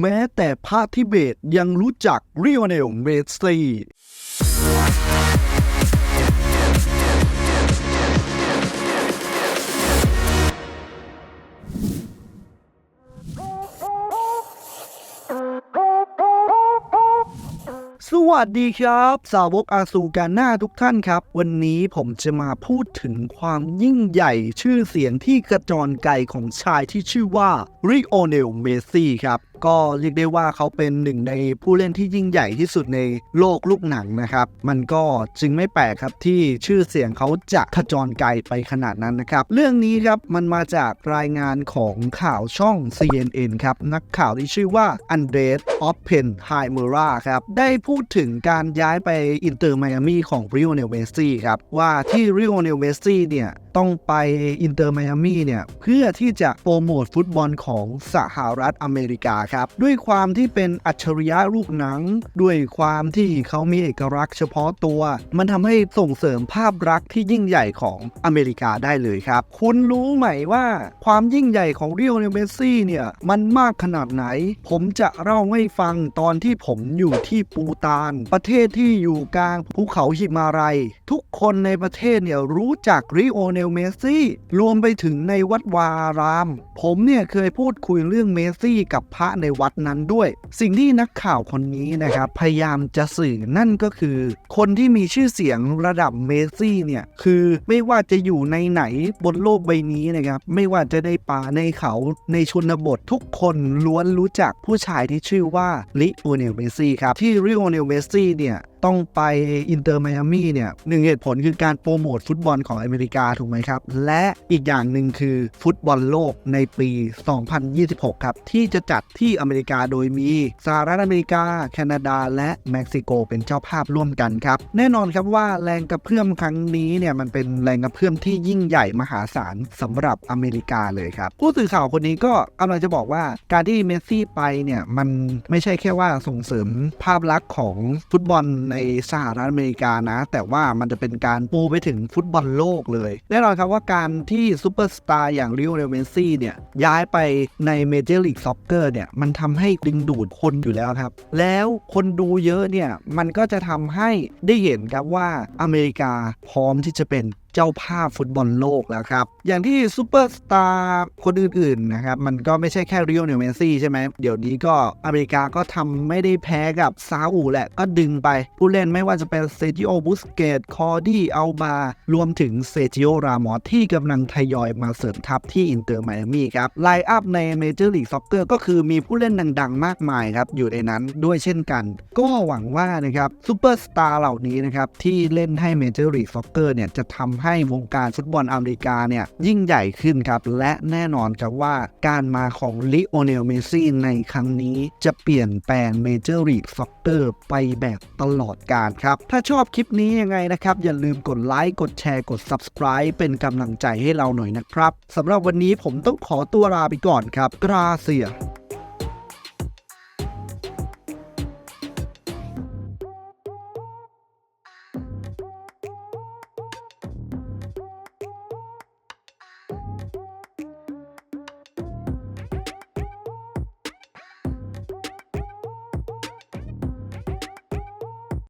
แม้แต่พระทิเบตยังรู้จักริโอเนลเมสซี่สวัสดีครับ สาวกอาซูกาหน้าทุกท่านครับ วันนี้ผมจะมาพูดถึงความยิ่งใหญ่ชื่อเสียงที่กระจรไกลของชายที่ชื่อว่าริโอเนลเมสซี่ครับก็เรียกได้ว่าเขาเป็นหนึ่งในผู้เล่นที่ยิ่งใหญ่ที่สุดในโลกลูกหนังนะครับ มันก็จึงไม่แปลกครับที่ชื่อเสียงเขาจะขจรไกลไปขนาดนั้นนะครับ เรื่องนี้ครับมันมาจากรายงานของข่าวช่อง CNN ครับ นักข่าวที่ชื่อว่าอันเดรสออฟเพนไฮเมราครับ ได้พูดถึงการย้ายไปอินเตอร์ไมอามีของริโอเนลเมสซี่ครับ ว่าที่ริโอเนลเมสซี่เนี่ยต้องไปอินเตอร์ไมอามีเนี่ยเพื่อที่จะโปรโมทฟุตบอลของสหรัฐอเมริกาครับ ด้วยความที่เป็นอัจฉริยะลูกหนัง ด้วยความที่เขามีเอกลักษณ์เฉพาะตัว มันทำให้ส่งเสริมภาพลักษณ์ที่ยิ่งใหญ่ของอเมริกาได้เลยครับ คุณรู้ไหมว่าความยิ่งใหญ่ของริโอเนเมซี่เนี่ย มันมากขนาดไหน ผมจะเล่าให้ฟังตอนที่ผมอยู่ที่ปูตาน ประเทศที่อยู่กลางภูเขาหิมาลัย ทุกคนในประเทศเนี่ยรู้จักริโอเนลเมซี่ รวมไปถึงในวัดวาราม ผมเนี่ยเคยพูดคุยเรื่องเมซี่กับพระในวัดนั้นด้วย สิ่งที่นักข่าวคนนี้นะครับพยายามจะสื่อนั่นก็คือ คนที่มีชื่อเสียงระดับเมสซี่เนี่ยคือไม่ว่าจะอยู่ในไหนบนโลกใบนี้นะครับไม่ว่าจะในป่าในเขาในชนบททุกคนล้วนรู้จักผู้ชายที่ชื่อว่าลิโอเนลเมสซี่ครับที่ริโอเนลเมสซี่เนี่ยต้องไปอินเตอร์ไมอามี่เนี่ยหนึ่งเหตุผลคือการโปรโมทฟุตบอลของอเมริกาถูกไหมครับ และอีกอย่างหนึ่งคือฟุตบอลโลกในปี 2026 ครับ ที่จะจัดที่อเมริกาโดยมีสหรัฐอเมริกา แคนาดา และเม็กซิโกเป็นเจ้าภาพร่วมกันครับ แน่นอนครับว่าแรงกระเพื่อมครั้งนี้เนี่ยมันเป็นแรงกระเพื่อมที่ยิ่งใหญ่มหาศาลสำหรับอเมริกาเลยครับผู้สื่อข่าวคนนี้ก็กำลังจะบอกว่าการที่เมสซี่ไปเนี่ยมันไม่ใช่แค่ว่าส่งเสริมภาพลักษณ์ของฟุตบอลในสหรัฐอเมริกานะ แต่ว่ามันจะเป็นการปูไปถึงฟุตบอลโลกเลยแน่นอนครับว่าการที่ซูเปอร์สตาร์อย่างริโอเนลเมสซี่เนี่ยย้ายไปในเมเจอร์ลีกซ็อกเกอร์เนี่ยมันทำให้ดึงดูดคนอยู่แล้วครับ แล้วคนดูเยอะเนี่ยมันก็จะทำให้ได้เห็นครับว่าอเมริกาพร้อมที่จะเป็น จ้าภาพฟุตบอลโลกแล้วครับ อย่างที่ซูเปอร์สตาร์คนอื่นๆนะครับ มันก็ไม่ใช่แค่ริโอเนลเมซี่ใช่ไหม เดี๋ยวนี้ก็อเมริกาก็ทำไม่ได้แพ้กับซาอุแหละ ก็ดึงไป ผู้เล่นไม่ว่าจะเป็นเซจิโอบุสเกต คอร์ดี้อัลบารวมถึงเซจิโอรามอสที่กำลังทยอยมาเสริมทัพที่อินเตอร์ไมอามี่ครับไลน์อัพในเมเจอร์ลีกซ็อกเกอร์ก็คือมีผู้เล่นดังๆ มากมายครับอยู่ในนั้นด้วยเช่นกัน ก็หวังว่านะครับซูเปอร์สตาร์เหล่านี้นะครับที่เล่นให้เมเจอร์ลีกซ็อกเกอร์เนี่ยจะทำใให้วงการฟุตบอลอเมริกาเนี่ยยิ่งใหญ่ขึ้นครับ และแน่นอนครับว่าการมาของลิโอเนลเมสซี่ในครั้งนี้จะเปลี่ยนแปลงเมเจอร์ลีกซ็อกเกอร์ไปแบบตลอดกาลครับ ถ้าชอบคลิปนี้ยังไงนะครับ อย่าลืมกดไลค์กดแชร์กด Subscribe เป็นกำลังใจให้เราหน่อยนะครับสำหรับวันนี้ผมต้องขอตัวลาไปก่อนครับกราเซีย